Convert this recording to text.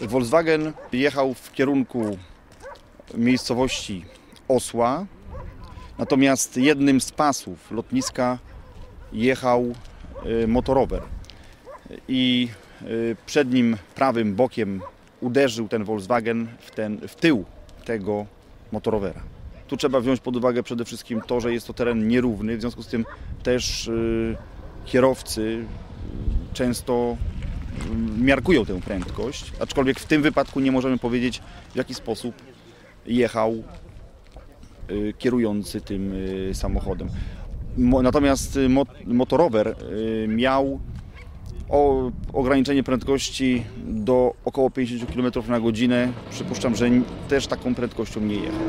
Volkswagen jechał w kierunku miejscowości Osła, natomiast jednym z pasów lotniska jechał y, motorower i y, przed nim prawym bokiem uderzył ten Volkswagen w, ten, w tył tego motorowera. Tu trzeba wziąć pod uwagę przede wszystkim to, że jest to teren nierówny, w związku z tym też y, kierowcy y, często y, miarkują tę prędkość, aczkolwiek w tym wypadku nie możemy powiedzieć w jaki sposób jechał kierujący tym samochodem. Mo- Natomiast mo- motorower miał ograniczenie prędkości do około 50 km na godzinę. Przypuszczam, że też taką prędkością nie jechał.